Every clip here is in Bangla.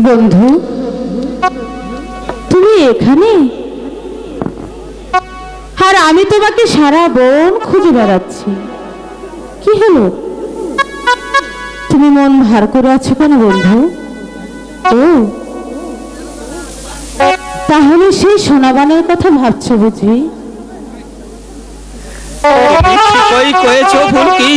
বন্ধু। তুমি এখানে? আর আমি তোমাকে সারা বন খুঁজে বেড়াচ্ছি। কি হলো? তুমি মন ভার করে আছো কেন বন্ধু? ও। তাহলে সেই সোনাবানের কথা ভাবছ বুঝি? ঠিকই কয়েছ ফুলকি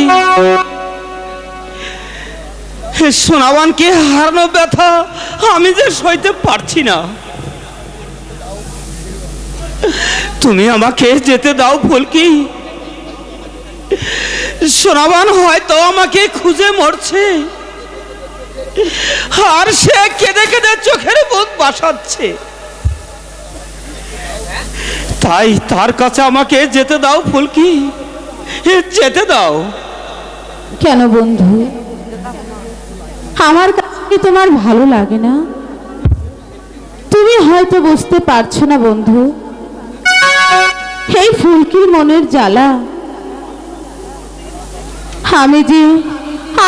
সোনাবানকে হারানো ব্যথা আমি যে সইতে পারছি না। তুমি আমাকে যেতে দাও ফুলকি। সোনাবান হয়তো আমাকে খুঁজে মরছে। আর সে কেঁদে কেঁদে চোখের বোধ বাসাচ্ছে। তাই তার কাছে আমাকে যেতে দাও ফুলকি। যেতে দাও। কেন বন্ধু? আমার কাছে তোমার ভালো লাগে না? তুমি হয়তো বুঝতে পারছ না বন্ধু। এই ফুলকির মনের জ্বালা। আমি যে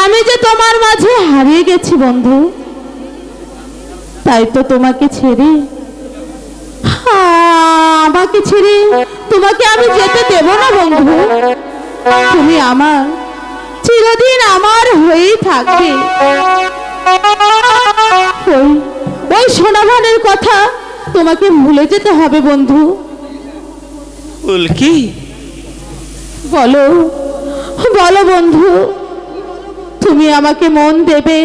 আমি যে তোমার মাঝে হারিয়ে গেছি বন্ধু তাই তো তোমাকে ছেড়ে আ, আমাকে ছেড়ে তোমাকে আমি যেতে দেব না বন্ধু। তুমি আমার চিরদিন আমার হয়েই থাকবে। ওই ওই সোনাভানের কথা তোমাকে ভুলে যেতে হবে বন্ধু। ফুলকি বলো বলো বন্ধু তুমি আমাকে মন দেবে।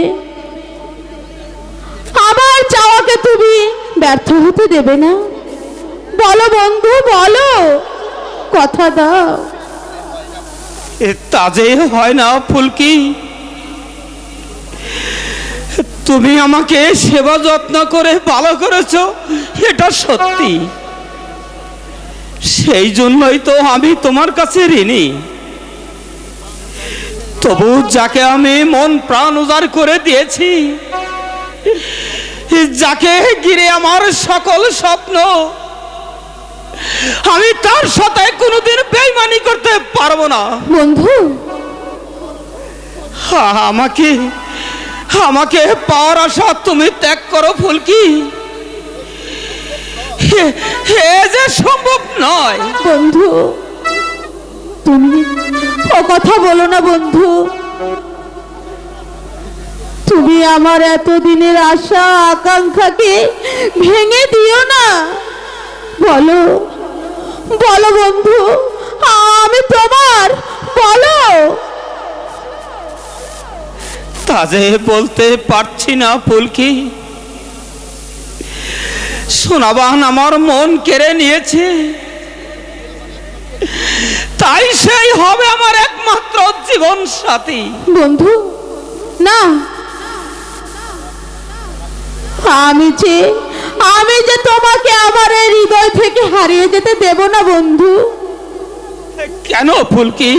আমার চাওয়াকে তুমি ব্যর্থ হতে দেবে না। বলো বন্ধু বলো কথা দাও। তাজে হয় না, ফুলকি। তুমি আমাকে সেবা যত্ন করে ভালো করেছ, এটা সত্যি। সেই জন্যই তো আমি তোমার কাছে ঋণী। তবু যাকে আমি মন প্রাণ উজাড় করে দিয়েছি, যাকে ঘিরে আমার সকল স্বপ্ন আমি তার সাথে কোনোদিন বেইমানি করতে পারব না। বন্ধু। আমাকে আমাকে পাওয়ার আশা তুমি ত্যাগ করো ফুলকি। হে যে সম্ভব নয়। বন্ধু তুমি ও কথা বলো না বন্ধু। তুমি আমার এতদিনের আশা আকাঙ্ক্ষাকে ভেঙে দিও না। বলো। বলো বন্ধু আমি তোমার বলো। তা যে বলতে পারছি না ফুলকি। সোনাবান আমার মন কেড়ে নিয়েছে। তাই সেই হবে আমার একমাত্র জীবন সাথী বন্ধু না। আমি যে আমি যে তোমাকে আমার এই হৃদয় থেকে হারিয়ে যেতে দেব না বন্ধু। কেন ফুলকি?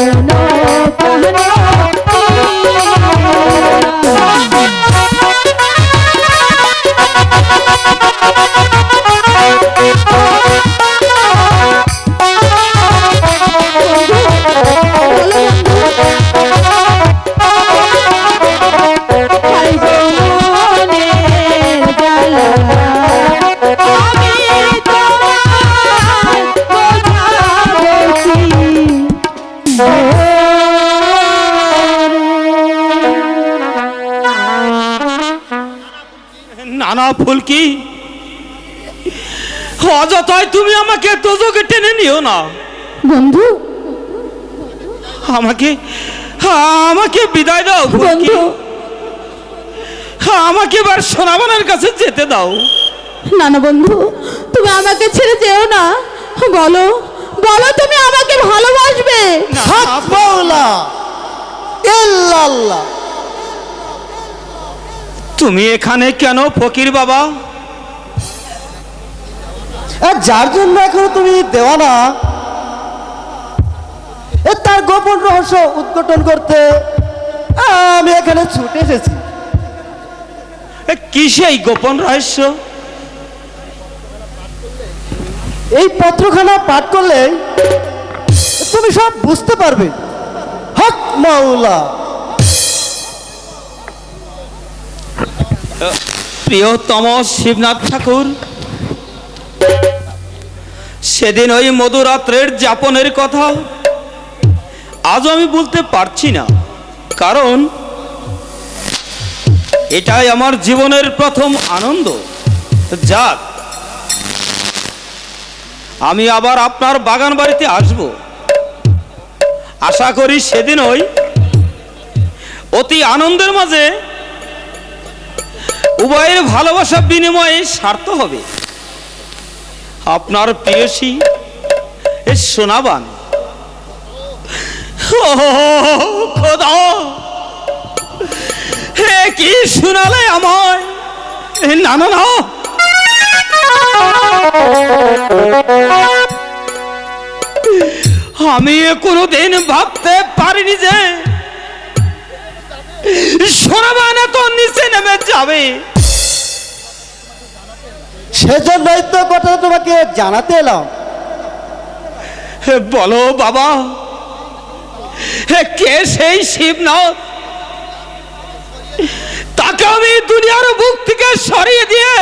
No. অযথায় তুমি আমাকে তোজকে টেনে নিও না। বন্ধু? আমাকে আমাকে বিদায় দাও বন্ধু। আমাকে এবার সোনাবানের কাছে যেতে দাও। না না বন্ধু তুমি আমাকে ছেড়ে যেও না। বলো বলো তুমি আমাকে ভালোবাসবে। তুমি এখানে কেন ফকির বাবা? যার জন্য এখন তুমি দেওয়ানা? এ তার গোপন রহস্য উদ্ঘাটন করতে আমি এখানে ছুটে এসেছি। এ, কি সেই গোপন রহস্য? এই পত্রখানা পাঠ করলে তুমি সব বুঝতে পারবে। হক মাওলা। প্রিয়তম শিবনাথ ঠাকুর সেদিন ওই মধুরাত্রের যাপনের কথা আজ আমি বলতে পারছি না। কারণ এটাই আমার জীবনের প্রথম আনন্দ। যাক, আমি আবার আপনার বাগান বাড়িতে আসব। আশা করি সেদিন ওই অতি আনন্দের মাঝে উভয়ের ভালোবাসা বিনিময়ে স্বার্থ হবে। আপনার প্রিয়সী এ সোনাবান। খোদা! হে, কি শোনালে আমায়? না না না। আমি কোনো দিন ভাবতে পারিনি যে সোনাবান এত নিচে নেমে যাবে। সেজন্যই তো কথা তোমাকে জানাতে এলাম। বলো বাবা কে সেই শিব শিবনাথ তাকে আমি দুনিয়ার বুক থেকে সরিয়ে দিয়ে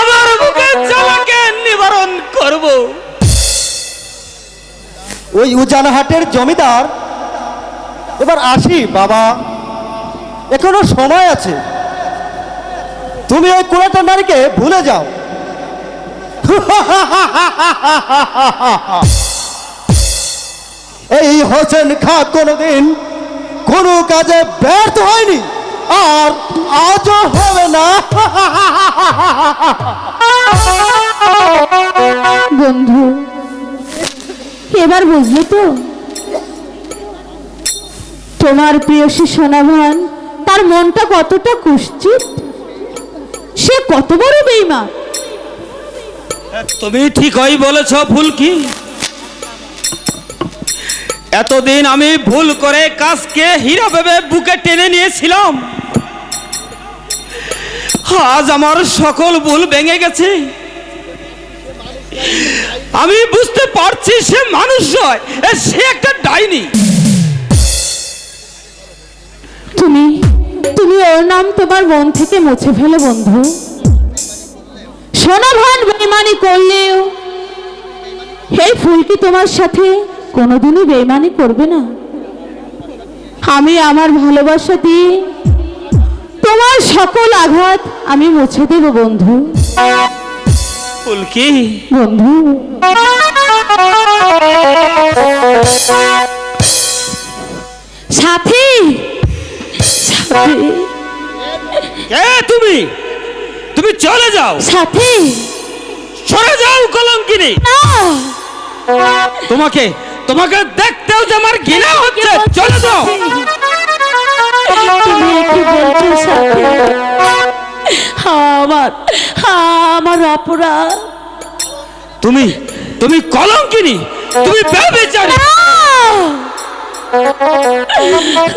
আমার বুকের জ্বালাকে নিবারণ করব। ওই উজানহাটের জমিদার এবার আসি বাবা। এখনও সময় আছে। তুমি ওই কুড়াটা নারীকে ভুলে যাও। এই হোসেন খা কোনোদিন কোনো কাজে ব্যর্থ হয়নি, আর আজও হবে না। বন্ধু, এবার বুঝলে তো? তোমার প্রিয়সী সোনাভান তার মনটা কতটা কুশ্চিত? সে কত বড় বেইমান? তুমি ঠিকই বলেছ ফুলকি। এতদিন আমি ভুল করে কাজকে হীরা ভেবে বুকে টেনে নিয়েছিলাম। আজ আমার সকল ভুল ভেঙে গেছে। আমি বুঝতে পারছি সে মানুষ নয় এ সে একটা ডাইনি। তুমি তুমি ওর নাম তোমার মন থেকে মুছে ফেলে বন্ধু। সোনাভান বেইমানি করলেও এই ফুলকি তোমার সাথে কোনোদিনই বেইমানি করবে না। আমি আমার ভালোবাসা দিয়ে তোমার সকল আঘাত আমি মুছে দেব বন্ধু। ফুলকি। বন্ধু। সাথী সাথী কে তুমি? তুমি চলে যাও। সাথী। সরে যাও কলঙ্কিনী। তোমাকে তোমাকে দেখতেও যে আমার ঘৃণা হচ্ছে। চলে যাও। তুমি কি বলছো সাথী। আমার আমার অপরাধ। তুমি তুমি কলঙ্কিনী। তুমি ব্যভিচারী।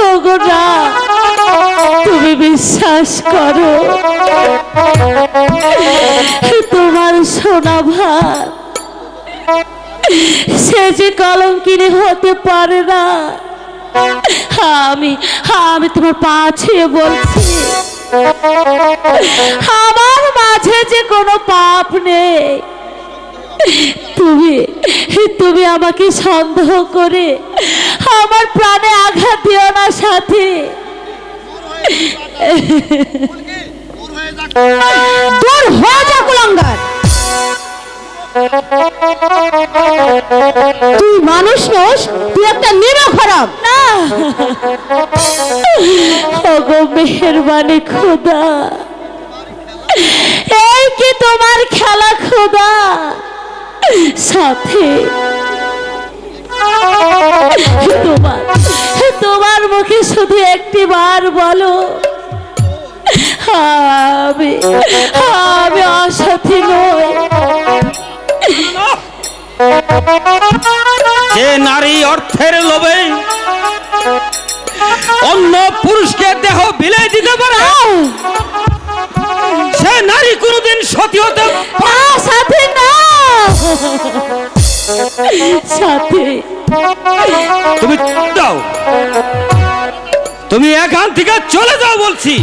ওগো না। বিশ্বাস করো। তোমার সোনা ভাত সে যে কলঙ্কিনী হতে পারে না। আমি আমি তোমার পা বলছি, আমার মাঝে যে কোনো পাপ নেই। তুমি তুমি আমাকে সন্দেহ করে আমার প্রাণে আঘাত দিও না সাথে। তোর হয়ে যা কুলাঙ্গার। তুই মানুষ নোস তুই একটা নিরো খারাপ না। ওগো মেহরবানি খোদা। এই কি তোমার খেলা খোদা? সাথে। তোমার তোমার মুখে শুধু একটি বার বলো। আমি আমি অসাথী নই। যে নারী অর্থের লোভে অন্য পুরুষকে দেহ বিলাই দিতে পারে সে নারী কোনোদিন সতী হতে সাথী না। সাথী তুমি যাও তুমি এখান থেকে চলে যাও বলছি।